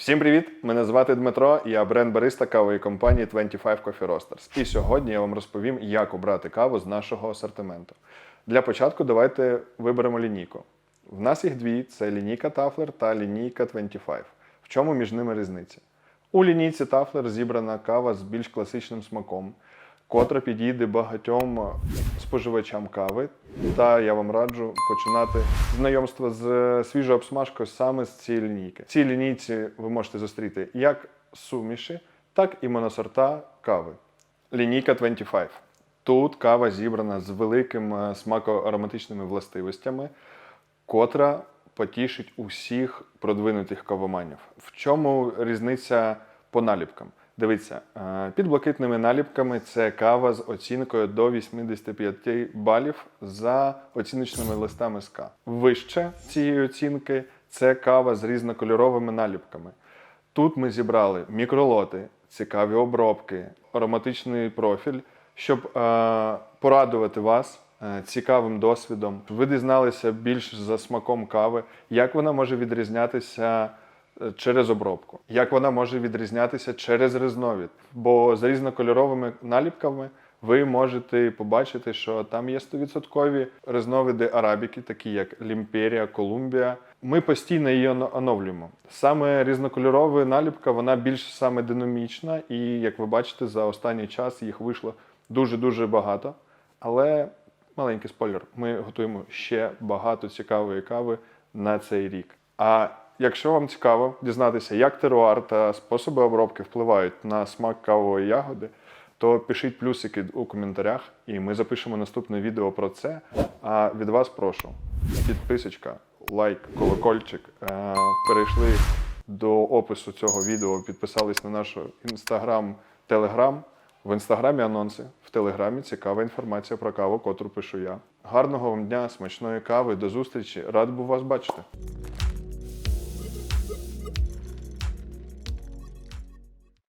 Всім привіт! Мене звати Дмитро, я бренд бариста кавої компанії 25 Coffee Roasters. І сьогодні я вам розповім, як обрати каву з нашого асортименту. Для початку давайте виберемо лінійку. В нас їх дві: це лінійка Тафлер та лінійка 25. В чому між ними різниця? У лінійці Тафлер зібрана кава з більш класичним смаком, котра підійде багатьом споживачам кави. Та я вам раджу починати знайомство з свіжою обсмажкою саме з цієї лінійки. В цій лінійці ви можете зустріти як суміші, так і моносорта кави. Лінійка 25. Тут кава зібрана з великими смакоароматичними властивостями, котра потішить усіх продвинутих кавоманів. В чому різниця по наліпкам? Дивіться, е, під блакитними наліпками це кава з оцінкою до 85 балів за оціночними листами СК. Вище цієї оцінки це кава з різнокольоровими наліпками. Тут ми зібрали мікролоти, цікаві обробки, ароматичний профіль, щоб е, порадувати вас е, цікавим досвідом. Ви дізналися більш за смаком кави, як вона може відрізнятися через обробку, як вона може відрізнятися через різновид. Бо з різнокольоровими наліпками ви можете побачити, що там є 100% різновиди арабіки, такі як Лімперія, Колумбія. Ми постійно її оновлюємо. Саме різнокольорова наліпка, вона більш саме динамічна, і як ви бачите, за останній час їх вийшло дуже-дуже багато. Але маленький спойлер, ми готуємо ще багато цікавої кави на цей рік. А якщо вам цікаво дізнатися, як теруар та способи обробки впливають на смак кавової ягоди, то пишіть плюсики у коментарях, і ми запишемо наступне відео про це. А від вас прошу підписочка, лайк, колокольчик. Е, Перейшли до опису цього відео, підписались на наш інстаграм, телеграм. В інстаграмі анонси, в телеграмі цікава інформація про каву, котру пишу я. Гарного вам дня, смачної кави, до зустрічі. Рад був вас бачити.